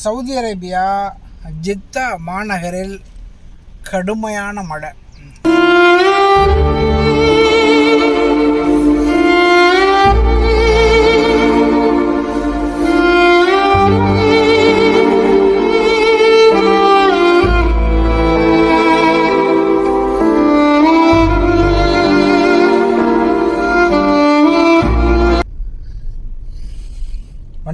Saudi Arabia Jeddah மாநகரில் கடுமையான மழை.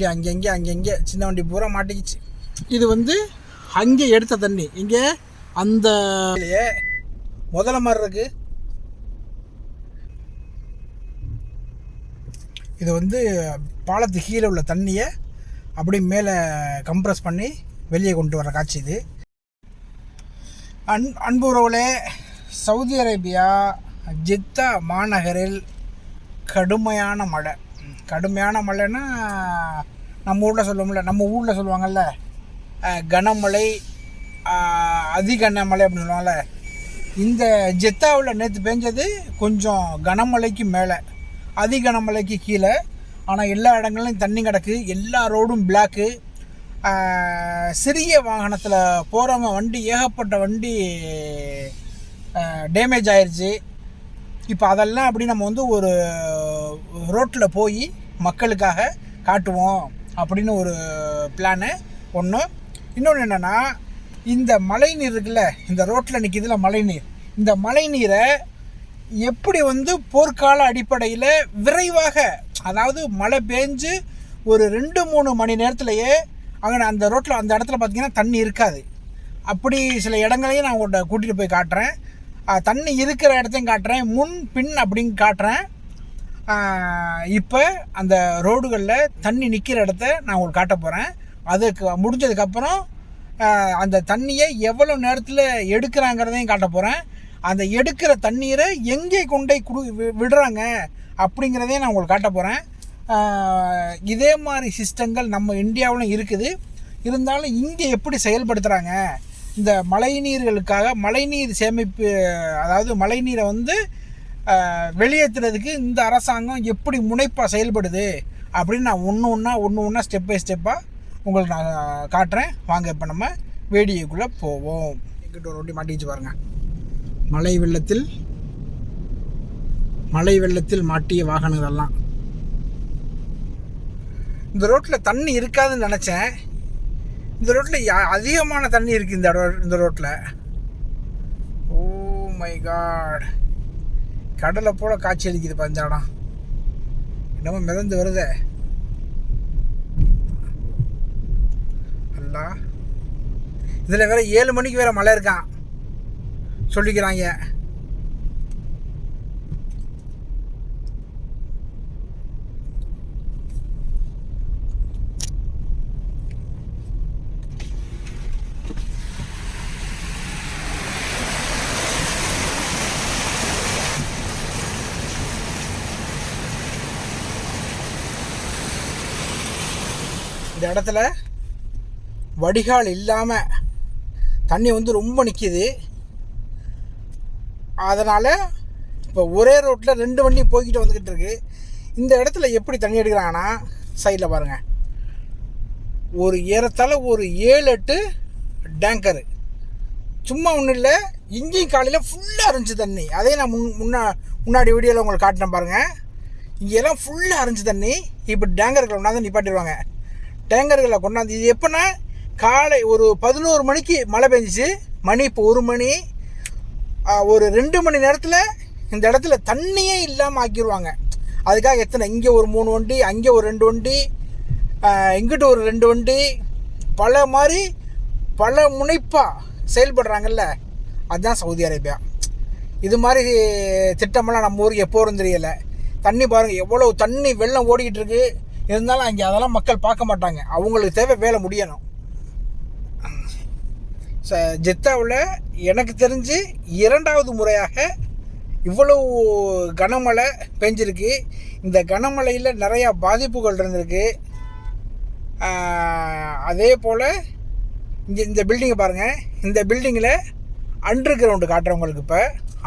வண்டி அங்கங்கே அங்கங்கே சின்ன வண்டி பூரா மாட்டிக்கிச்சு. இது வந்து அங்கே எடுத்த தண்ணி. இங்கே அந்த முதல்ல மாதிரி இருக்கு. இது வந்து பாலத்து கீழே உள்ள தண்ணியை அப்படியே மேலே கம்ப்ரஸ் பண்ணி வெளியே கொண்டு வர காட்சி இது. அன் அன்பு உறவுகளே சவுதி அரேபியா ஜித்தா மாநகரில் கடுமையான மழை. கடுமையான மழைன்னா நம்ம ஊரில் சொல்லுவோம்ல நம்ம ஊரில் சொல்லுவாங்கல்ல கனமழை அதிகனமழை அப்படின்னு சொல்லுவாங்கல்ல இந்த ஜெத்தாவில் நேற்று பெஞ்சது கொஞ்சம் கனமழைக்கு மேலே அதிகனமழைக்கு கீழே ஆனால் எல்லா இடங்கள்லையும் தண்ணி கிடக்கு எல்லா ரோடும் பிளாக்கு சிறிய வாகனத்தில் போகிறவங்க வண்டி ஏகப்பட்ட வண்டி டேமேஜ் ஆயிடுச்சு இப்போ அதெல்லாம் அப்படி நம்ம வந்து ஒரு ரோட்டில் போய் மக்களுக்காக காட்டுவோம் அப்படின்னு ஒரு பிளானு ஒன்று இன்னொன்று என்னென்னா இந்த மழை நீர் இருக்குல்ல இந்த ரோட்டில் நிற்கிதுல மழைநீர். இந்த மழைநீரை எப்படி வந்து போர்க்கால அடிப்படையில் விரைவாக அதாவது மழை பெஞ்சு ஒரு ரெண்டு மூணு மணி நேரத்துலையே அங்கே அந்த ரோட்டில் அந்த இடத்துல பார்த்தீங்கன்னா தண்ணி இருக்காது. அப்படி சில இடங்களையும் நான் உங்கள்கிட்ட கூட்டிகிட்டு போய் காட்டுறேன். தண்ணி இருக்கிற இடத்தையும் காட்டுறேன். முன் பின் அப்படின்னு காட்டுறேன். இப்போ அந்த ரோடுகளில் தண்ணி நிற்கிற இடத்த நான் உங்களுக்கு காட்ட போகிறேன் அதுக்கு முடிஞ்சதுக்கப்புறம் அந்த தண்ணியை எவ்வளோ நேரத்தில் எடுக்கிறாங்கிறதையும் காட்ட போகிறேன் அந்த எடுக்கிற தண்ணீரை எங்கே கொண்டே குடு விடுறாங்க அப்படிங்கிறதையும் நான் உங்களுக்கு காட்ட போகிறேன் இதே மாதிரி சிஸ்டங்கள் நம்ம இந்தியாவிலும் இருக்குது. இருந்தாலும் இங்கே எப்படி செயல்படுத்துகிறாங்க இந்த மழைநீர்களுக்காக மழைநீர் சேமிப்பு அதாவது மழைநீரை வந்து வெளியேற்றுறதுக்கு இந்த அரசாங்கம் எப்படி முனைப்பாக செயல்படுது அப்படின்னு நான் ஒன்று ஒன்றா ஒன்று ஒன்றா ஸ்டெப் பை ஸ்டெப்பாக உங்களுக்கு நான் காட்டுறேன். வாங்க இப்போ நம்ம வேடியோக்குள்ளே போவோம். எங்கிட்ட ஒரு ஒட்டி மாட்டிச்சு பாருங்க. மழை வெள்ளத்தில் மழை வெள்ளத்தில் மாட்டிய வாகனங்கள்லாம். இந்த ரோட்டில் தண்ணி இருக்காதுன்னு நினச்சேன். இந்த ரோட்டில் அதிகமான தண்ணி இருக்குது இந்த இந்த ரோட்டில் ஓ oh மை காட் கடலை போல காட்சி அளிக்குது பஞ்சாடம் என்னமோ மிதந்து வருதே. அல்லா. இதில் வேற ஏழு மணிக்கு வேற மழை இருக்கான் சொல்லிக்கிறாங்க. இந்த இடத்துல வடிகால் இல்லாமல் தண்ணி வந்து ரொம்ப நிற்கிது அதனால் இப்போ ஒரே ரோட்டில் ரெண்டு வண்டி போய்கிட்டு வந்துக்கிட்டு இருக்கு. இந்த இடத்துல எப்படி தண்ணி எடுக்கிறாங்கன்னா சைடில் பாருங்கள் ஒரு ஏறத்தால் ஒரு ஏழு எட்டு டேங்கரு சும்மா ஒன்றும் இல்லை இங்கேயும் காலையில் ஃபுல்லாக இருந்துச்சு தண்ணி. அதே நான் முன் முன்னா முன்னாடி வீடியோவில் உங்களுக்கு காட்டினேன் பாருங்கள் இங்கெல்லாம் ஃபுல்லாக இருந்துச்சு தண்ணி. இப்போ டேங்கர்கள் ஒன்றா தான் நிப்பாட்டிடுவாங்க. டேங்கர்களை கொண்டாந்து இது எப்போன்னா காலை ஒரு பதினோரு மணிக்கு மழை பெஞ்சிச்சு. மணி இப்போ ஒரு மணி. ஒரு ரெண்டு மணி நேரத்தில் இந்த இடத்துல தண்ணியே இல்லாமல் ஆக்கிடுவாங்க அதுக்காக எத்தனை? இங்கே ஒரு மூணு வண்டி அங்கே ஒரு ரெண்டு வண்டி இங்கிட்டு ஒரு ரெண்டு வண்டி. பல மாதிரி பல முனைப்பாக செயல்படுறாங்கல்ல. அதுதான் சவுதி அரேபியா. இது மாதிரி திட்டமெல்லாம் நம்ம ஊருக்கு எப்போ தெரியலை. தண்ணி பாருங்கள் எவ்வளோ தண்ணி வெள்ளம் ஓடிக்கிட்டு இருக்குது இருந்தாலும் அங்கே அதெல்லாம் மக்கள் பார்க்க மாட்டாங்க. அவங்களுக்கு தேவை வேலை முடியணும். ச ஜெத்தாவில் எனக்கு தெரிஞ்சு இரண்டாவது முறையாக இவ்வளவு கனமழை பெஞ்சிருக்கு. இந்த கனமழையில் நிறையா பாதிப்புகள் இருந்திருக்கு. அதே போல் இங்கே இந்த பில்டிங்கை பாருங்கள் இந்த பில்டிங்கில் அண்டர் கிரவுண்டு காட்டுறவங்களுக்கு இப்போ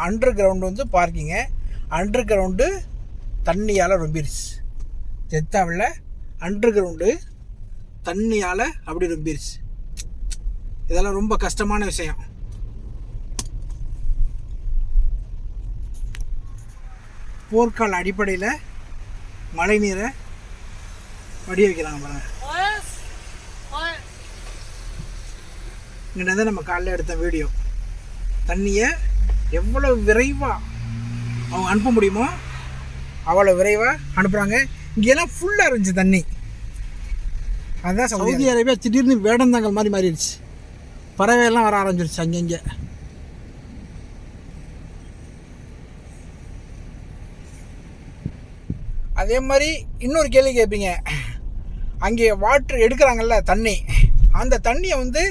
அண்டர் கிரவுண்டு வந்து பார்க்கிங்க அண்டர் கிரவுண்டு தண்ணியால் ரொம்பிருச்சு. ஜெத்தாவில் அண்டர் கிரவுண்டு தண்ணியால் அப்படி ரொம்பிருச்சு. இதெல்லாம் ரொம்ப கஷ்டமான விஷயம். போர்க்கால அடிப்படையில் மழை நீரை வடி வைக்கிறாங்க பாருங்க இங்கே நம்ம காலைல எடுத்த வீடியோ. தண்ணியை எவ்வளோ விரைவாக அவங்க அனுப்ப முடியுமோ அவ்வளோ விரைவாக அனுப்புகிறாங்க இங்கெல்லாம் ஃபுல்லாக இருந்துச்சு தண்ணி. அதுதான் சவுதி அரேபியா திடீர்னு வேடந்தாங்கல் மாதிரி மாறிடுச்சு. பறவையெல்லாம் வர ஆரம்பிச்சிருச்சு அங்கங்கே அதே மாதிரி இன்னொரு கேள்வி கேட்பீங்க அங்கே வாட்ரு எடுக்கிறாங்கல்ல தண்ணி. அந்த தண்ணியை வந்து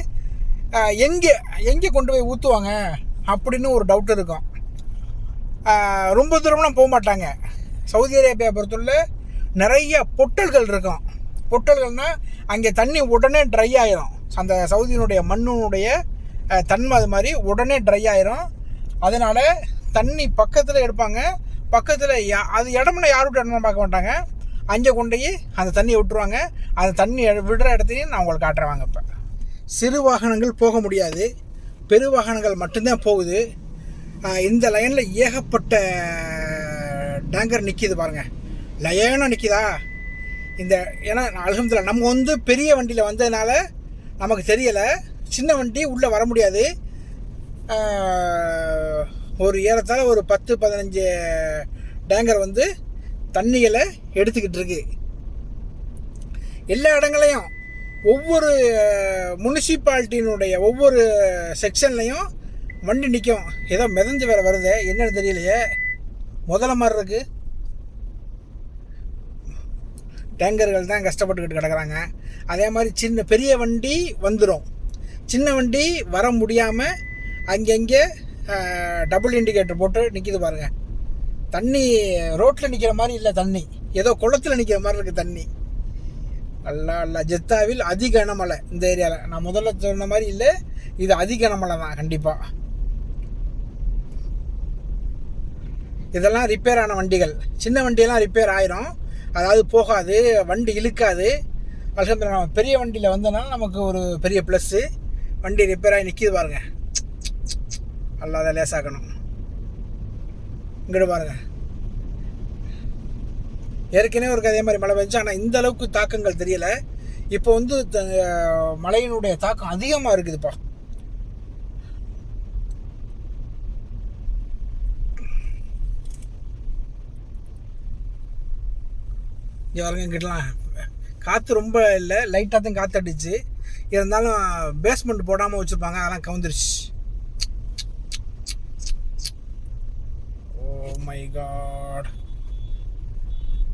எங்கே எங்கே கொண்டு போய் ஊற்றுவாங்க அப்படின்னு ஒரு டவுட் இருக்கும். ரொம்ப தூரம்லாம் போக மாட்டாங்க. சவுதி அரேபியா பொறுத்தவரை நிறைய பொட்டல்கள் இருக்கும். பொட்டல்கள்னால் அங்கே தண்ணி உடனே ட்ரை ஆயிரும். அந்த சவுதியினுடைய மண்ணினுடைய தன்மை அது மாதிரி உடனே ட்ரை ஆயிரும். அதனால் தண்ணி பக்கத்தில் எடுப்பாங்க. பக்கத்தில் யா அது இடம்னா யார் விட்டு இடம்னு பார்க்க மாட்டாங்க. அங்கே கொண்டு போய் அந்த தண்ணியை விட்டுருவாங்க. அந்த தண்ணி விடுற இடத்தையும் நான் உங்களுக்கு காட்டுறேன் இப்போ. சிறு வாகனங்கள் போக முடியாது. பெரு வாகனங்கள் மட்டும்தான் போகுது. இந்த லைனில் ஏகப்பட்ட டேங்கர் நிற்கிது பாருங்கள் லயனும் நிற்கிதா இந்த ஏன்னா அலகம்துல்லா நம்ம வந்து பெரிய வண்டியில் வந்ததுனால நமக்கு தெரியலை. சின்ன வண்டி உள்ளே வர முடியாது. ஒரு ஏறத்தால் ஒரு பத்து பதினஞ்சு டேங்கர் வந்து தண்ணிகளை எடுத்துக்கிட்டு இருக்கு. எல்லா இடங்களையும் ஒவ்வொரு முனிசிபாலிட்டியினுடைய ஒவ்வொரு செக்ஷன்லையும் வண்டி நிற்கும் ஏதோ மிதந்து வேறு வருது என்னன்னு தெரியலையே. முதல்ல மாதிரி இருக்குது டேங்கர்கள் தான் கஷ்டப்பட்டுக்கிட்டு கிடக்குறாங்க. அதே மாதிரி சின்ன பெரிய வண்டி வந்துடும் சின்ன வண்டி வர முடியாமல் அங்கங்கே டபுள் இண்டிகேட்டர் போட்டு நிற்கிது பாருங்கள் தண்ணி ரோட்டில் நிற்கிற மாதிரி இல்லை தண்ணி. ஏதோ குளத்தில் நிற்கிற மாதிரி இருக்குது தண்ணி. அல்லா அல்லா ஜெத்தாவில் அதி கனமழை இந்த ஏரியாவில் நான் முதல்ல சொன்ன மாதிரி இல்லை. இது அதி கனமழை தான் கண்டிப்பாக இதெல்லாம் ரிப்பேர் ஆன வண்டிகள். சின்ன வண்டியெல்லாம் ரிப்பேர் ஆயிரும். அதாவது போகாது வண்டி இழுக்காது. அலமதுல்லா நம்ம பெரிய வண்டியில் வந்தனால நமக்கு ஒரு பெரிய ப்ளஸ்ஸு வண்டி ரிப்பேர் ஆகி நிற்கிது பாருங்க. அல்லாத லேசாக்கணும் இங்கிட்டு பாருங்க. ஏற்கனவே ஒரு அதே மாதிரி மழை பெஞ்சு ஆனால் இந்த அளவுக்கு தாக்கங்கள் தெரியலை. இப்போ வந்து த- மழையினுடைய தாக்கம் அதிகமாக இருக்குதுப்பா. இங்கே பாருங்க இங்கிட்டலாம். காற்று ரொம்ப இல்லை லைட்டாக தான் காற்று அடிச்சு. இருந்தாலும் பேஸ்மெண்ட் போடாமல் வச்சுருப்பாங்க அதெல்லாம் கவுந்துருச்சு. Oh ஓ மை காட்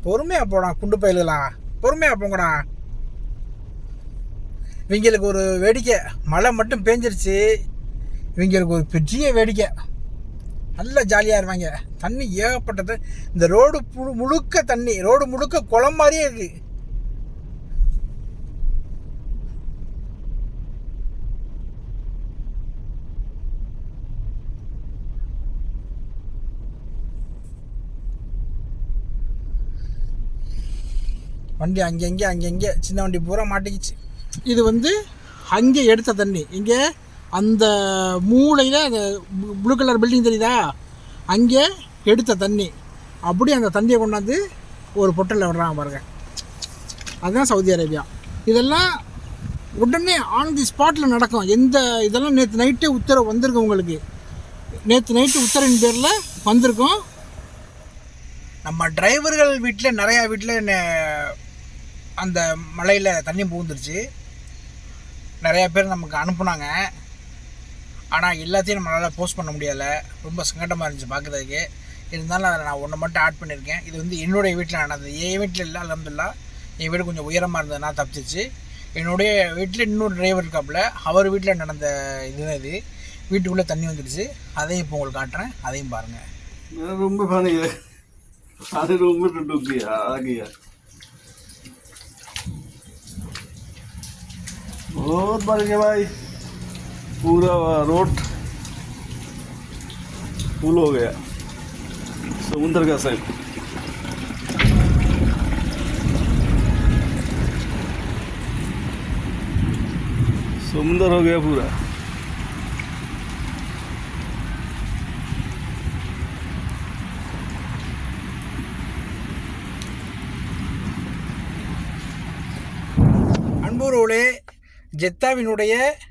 பொறுமையாக போடா குண்டு பயிலுகளா. பொறுமையாக போங்கடா. இவங்களுக்கு ஒரு வேடிக்கை. மழை மட்டும் பேஞ்சிருச்சு. இவங்களுக்கு ஒரு பெரிய வேடிக்கை. நல்ல ஜாலியாக இருப்பாங்க. தண்ணி ஏகப்பட்டது. இந்த ரோடு புழு- முழுக்க தண்ணி. ரோடு முழுக்க குளம் மாதிரியே இருக்கு. வண்டி அங்கங்கே அங்கங்கே. சின்ன வண்டி பூரா மாட்டிக்கிச்சு. இது வந்து அங்கே எடுத்த தண்ணி. இங்கே அந்த மூளையில் அந்த ப்ளூ கலர் பில்டிங் தெரியுதா? அங்கே எடுத்த தண்ணி. அப்படியே அந்த தண்ணியை கொண்டாந்து ஒரு பொட்டலில் விடுறாங்க பாருங்க. அதுதான் சவுதி அரேபியா. இதெல்லாம் உடனே ஆன் தி ஸ்பாட்டில் நடக்கும். எந்த இதெல்லாம் நேற்று நைட்டே உத்தரவு வந்திருக்கும் உங்களுக்கு? நேற்று நைட்டு உத்தரவின் பேரில் வந்திருக்கும். நம்ம டிரைவர்கள் வீட்டில் நிறையா வீட்டில் அந்த மலையில் தண்ணி புகுந்துருச்சு. நிறையா பேர் நமக்கு அனுப்புனாங்க. ஆனால் எல்லாத்தையும் நம்மளால் போஸ்ட் பண்ண முடியலை ரொம்ப சங்கடமாக இருந்துச்சு பார்க்குறதுக்கு இருந்தாலும் அதில் நான் ஒன்று மட்டும் ஆட் பண்ணியிருக்கேன் இது வந்து என்னுடைய வீட்டில் நடந்தது என் வீட்டில் இல்லை அலமதுல்லா என் வீடு கொஞ்சம் உயரமாக இருந்ததுனா தப்பிச்சிச்சு என்னுடைய வீட்டில் இன்னொரு டிரைவர் இருக்காப்புல அவர் வீட்டில் நடந்த இதுதான் இது வீட்டுக்குள்ளே தண்ணி வந்துடுச்சு அதையும் இப்போ உங்களுக்கு காட்டுறேன் அதையும் பாருங்கள் मेरा रूम में पानी है सारे रूम में तो डूब गया आ गया बहुत बढ़ गया भाई पूरा रोड फुल हो गया समुद्र का साइड सुंदर हो गया पूरा அன்புறவுளே ஜெத்தாவினுடைய ஆ,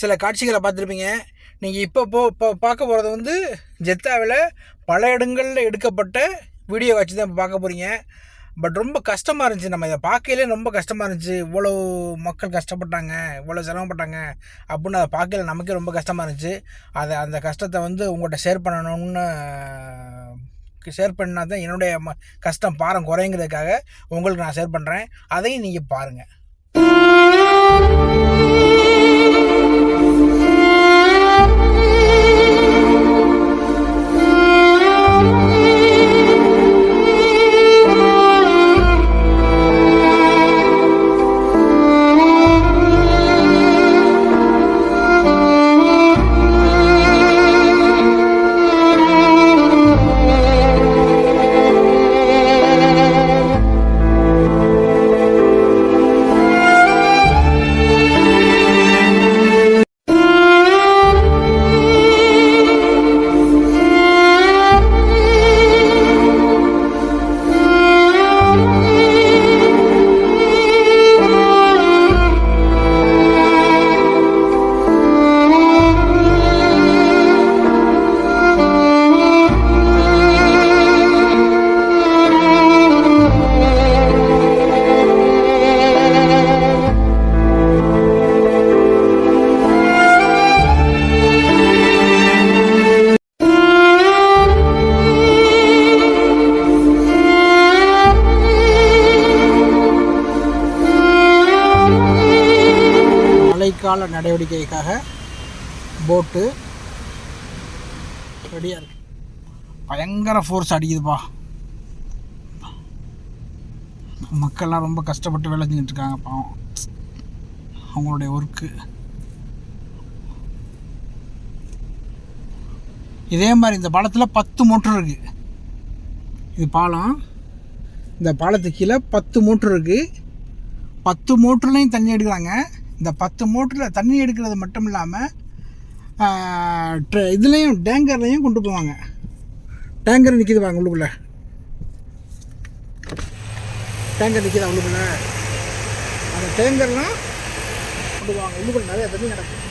சில காட்சிகளை பார்த்துருப்பீங்க. நீங்கள் இப்போ போ இப்போ பார்க்க போகிறது வந்து ஜெத்தாவில் பல இடங்களில் எடுக்கப்பட்ட வீடியோ காட்சி தான் இப்போ பார்க்க போகிறீங்க பட் ரொம்ப கஷ்டமாக இருந்துச்சு. நம்ம இதை பார்க்கையிலே ரொம்ப கஷ்டமாக இருந்துச்சு. இவ்வளோ மக்கள் கஷ்டப்பட்டாங்க இவ்வளோ சிரமப்பட்டாங்க அப்படின்னு அதை பார்க்கல நமக்கே ரொம்ப கஷ்டமாக இருந்துச்சு. அதை அந்த கஷ்டத்தை வந்து உங்கள்கிட்ட ஷேர் பண்ணணும்னு ஷேர் பண்ணால் தான் என்னுடைய ம கஷ்டம் பாரம் குறைங்கிறதுக்காக உங்களுக்கு நான் ஷேர் பண்ணுறேன் அதையும் நீங்கள் பாருங்கள் நடவடிக்கைக்காக போட்டு ரெடியாக இருக்கு. பயங்கர ஃபோர்ஸ் அடிக்குதுப்பா. மக்கள்லாம் ரொம்ப கஷ்டப்பட்டு வேலை செஞ்சுட்டு இருக்காங்க பாவம். அவங்களுடைய ஒர்க்கு இதே மாதிரி இந்த பாலத்தில் பத்து மோட்டர் இருக்குது இது பாலம். இந்த பாலத்துக்கு கீழே பத்து மோட்டர் இருக்குது பத்து மோட்டர்லையும் தண்ணி எடுக்கிறாங்க. இந்த பத்து மோட்டரில் தண்ணி எடுக்கிறது மட்டும் இல்லாமல் இதுலேயும் டேங்கர்லேயும் கொண்டு போவாங்க. டேங்கர் நிற்கிது வாங்க உள்ளுக்குள்ள. டேங்கர் நிற்கிதா உள்ளுக்குள்ள? அந்த டேங்கர்லாம் கொண்டு போவாங்க. உள்ளுக்குள்ள நிறைய தண்ணி நடக்கும்.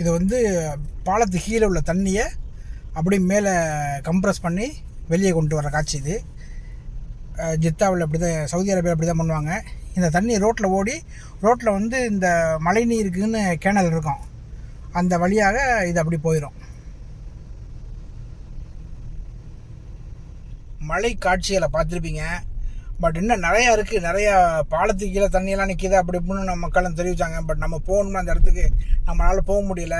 இது வந்து பாலத்து கீழே உள்ள தண்ணியை அப்படியே மேலே கம்ப்ரஸ் பண்ணி வெளியே கொண்டு வர காட்சி இது. ஜித்தாவில் அப்படி தான் சவுதி அரேபியா அப்படி தான் பண்ணுவாங்க. இந்த தண்ணி ரோட்டில் ஓடி ரோட்டில் வந்து இந்த மழை நீருக்குன்னு கேனல் இருக்கும். அந்த வழியாக இது அப்படி போயிடும் மழை காட்சிகளை பார்த்துருப்பீங்க. பட் இன்னும் நிறையா இருக்குது நிறையா பாலத்துக்கு கீழே தண்ணியெல்லாம் நிற்கிது அப்படி இப்படின்னு நம்ம மக்களும் தெரிவித்தாங்க பட் நம்ம போகணும்னா அந்த இடத்துக்கு நம்மளால் போக முடியல.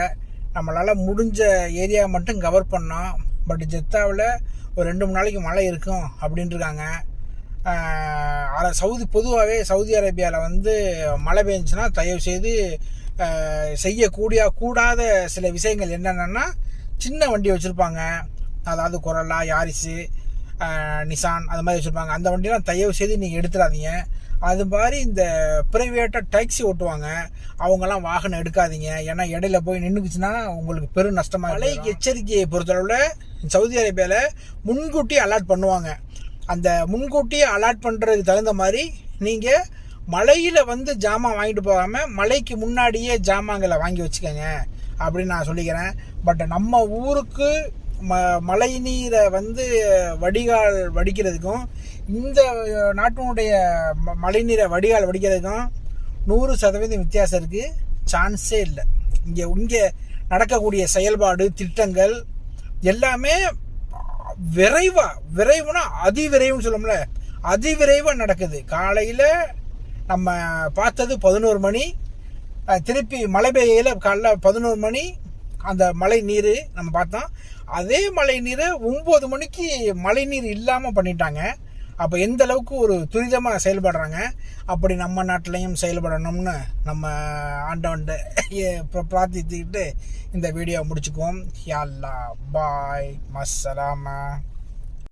நம்மளால் முடிஞ்ச ஏரியா மட்டும் கவர் பண்ணோம். பட் ஜெத்தாவில் ஒரு ரெண்டு மூணு நாளைக்கு மழை இருக்கும் அப்படின்ட்டுருக்காங்க சவுதி பொதுவாகவே சவுதி அரேபியாவில் வந்து மழை பெஞ்சுன்னா தயவு செய்து செய்யக்கூடிய கூடாத சில விஷயங்கள் என்னென்னா சின்ன வண்டி வச்சுருப்பாங்க. அதாவது குரலா யாரிஸு நிசான் அது மாதிரி வச்சுருப்பாங்க. அந்த வண்டியெலாம் தயவு செய்து நீங்கள் எடுத்துடாதீங்க. அது மாதிரி இந்த ப்ரைவேட்டாக டாக்ஸி ஓட்டுவாங்க. அவங்கெல்லாம் வாகனம் எடுக்காதீங்க. ஏன்னா இடையில போய் நின்றுக்குச்சுன்னா உங்களுக்கு பெரும் நஷ்டமாக மழை எச்சரிக்கையை பொறுத்தளவில் சவுதி அரேபியாவில் முன்கூட்டி அலர்ட் பண்ணுவாங்க. அந்த முன்கூட்டியே அலாட் பண்ணுறதுக்கு தகுந்த மாதிரி நீங்கள் மழையில் வந்து ஜாமான் வாங்கிட்டு போகாமல் மழைக்கு முன்னாடியே ஜாமான்களை வாங்கி வச்சுக்கோங்க. அப்படின்னு நான் சொல்லிக்கிறேன். பட் நம்ம ஊருக்கு ம மழை நீரை வந்து வடிகால் வடிக்கிறதுக்கும் இந்த நாட்டினுடைய ம மழை நீரை வடிகால் வடிக்கிறதுக்கும் நூறு சதவீதம் வித்தியாசம் இருக்குது சான்ஸே இல்லை. இங்கே இங்கே நடக்கக்கூடிய செயல்பாடு திட்டங்கள் எல்லாமே விரைவாக விரைவுனா அதிவிரைவுன்னு சொல்லும்ல அதிவிரைவாக நடக்குது. காலையில் நம்ம பார்த்தது பதினோரு மணி. திருப்பி மழை பெய்யல காலைல பதினோரு மணி. அந்த மழை நீர் நம்ம பார்த்தோம். அதே மழை நீரை ஒம்பது மணிக்கு மழை நீர் இல்லாமல் பண்ணிட்டாங்க. அப்போ எந்த அளவுக்கு ஒரு துரிதமாக செயல்படுறாங்க? அப்படி நம்ம நாட்டிலையும் செயல்படணும்னு நம்ம ஆண்டவன்ட பிரார்த்தித்துக்கிட்டு இந்த வீடியோ முடிச்சுக்குவோம். யாழ்லா பாய் மஸ்ஸலாமா